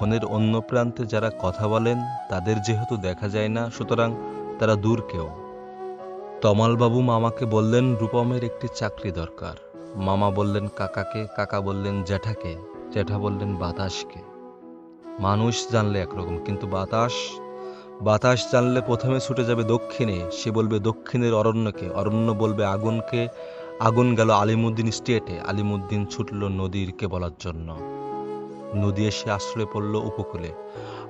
ফোনের অন্য প্রান্তে যারা কথা বলেন, তাদের যেহেতু দেখা যায় না, সুতরাং তারা দূর কেউ। তমালবাবু মামাকে বললেন, রূপমের একটি চাকরি দরকার। মামা বললেন, কাকাকে। কাকা বললেন, জ্যাঠাকে। জ্যাঠা বললেন, বাতাসকে। মানুষ জানলে একরকম, কিন্তু বাতাস? বাতাস জানলে প্রথমে ছুটে যাবে দক্ষিণে। সে বলবে, দক্ষিণের অরণ্যকে। অরণ্য বলবে, আগুনকে। আগুন গেল আলিমুদ্দিন স্টেটে। আলিমুদ্দিন ছুটল নদীরকে বলার জন্য। নদী এসে আশ্রয় পড়ল উপকূলে।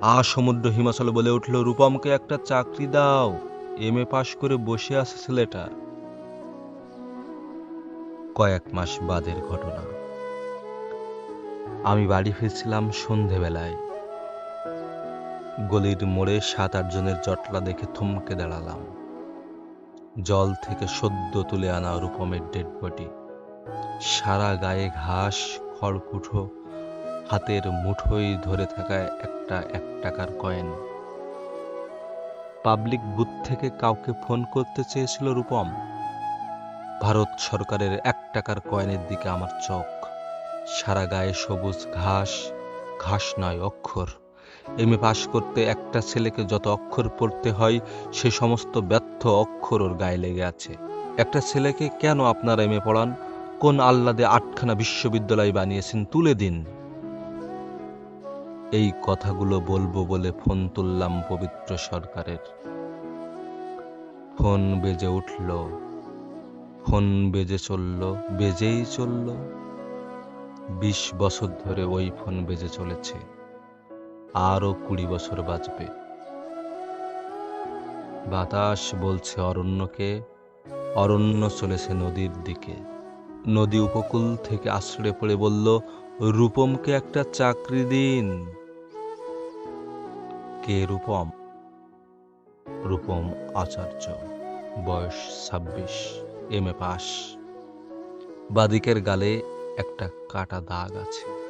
আ সমুদ্র হিমাচলে বলে উঠল, রূপমকে একটা চাকরি দাও। এম এ পাশ করে বসে আছে ছেলেটা। কয়েক মাস বাদের ঘটনা। আমি বাড়ি ফিরছিলাম সন্ধেবেলায়। গলির মোড়ে সাত আট জনের জটলা দেখে থমকে দাঁড়ালাম। জল থেকে সদ্য তুলে আনা রূপমের ডেড বডি। সারা গায়ে ঘাস, খড়কুঠো হাতের মুঠোই ধরে থাকা একটা এক টাকার কয়েন। পাবলিক বুথ থেকে কাউকে ফোন করতে চেয়েছিল রূপম। ভারত সরকারের এক টাকার কয়েনের দিকে আমার চোখ। সারা গায়ে সবুজ ঘাস ঘাস নয়, অক্ষর। এম পাশ করতে একটা ছেলেকে যত অক্ষর পড়তে হয়, সে সমস্ত ব্যর্থ অক্ষর ওর গায়ে লেগে আছে। একটা ছেলেকে কেন আপনারা এম পড়ান? কোন আহ্লাদে আটখানা বিশ্ববিদ্যালয় বানিয়েছেন? তুলে দিন। এই কথাগুলো বলব বলে ফোন তুললাম পবিত্র সরকারের। ফোন বেজে উঠল, ফোন বেজে চলল, বেজেই চলল। বিশ বছর ধরে ওই ফোন বেজে চলেছে, আরও কুড়ি বছর বাজবে বাতাস বলছে অরণ্যকে, অরণ্য চলেছে নদীর দিকে। নদী উপকূল থেকে আশ্রয় পড়ে বলল, রূপমকে একটা চাকরি দিন। কে রূপম? রূপম আচার্য, বয়স ছাব্বিশ এম এ পাস বাদিকের গালে একটা কাটা দাগ আছে।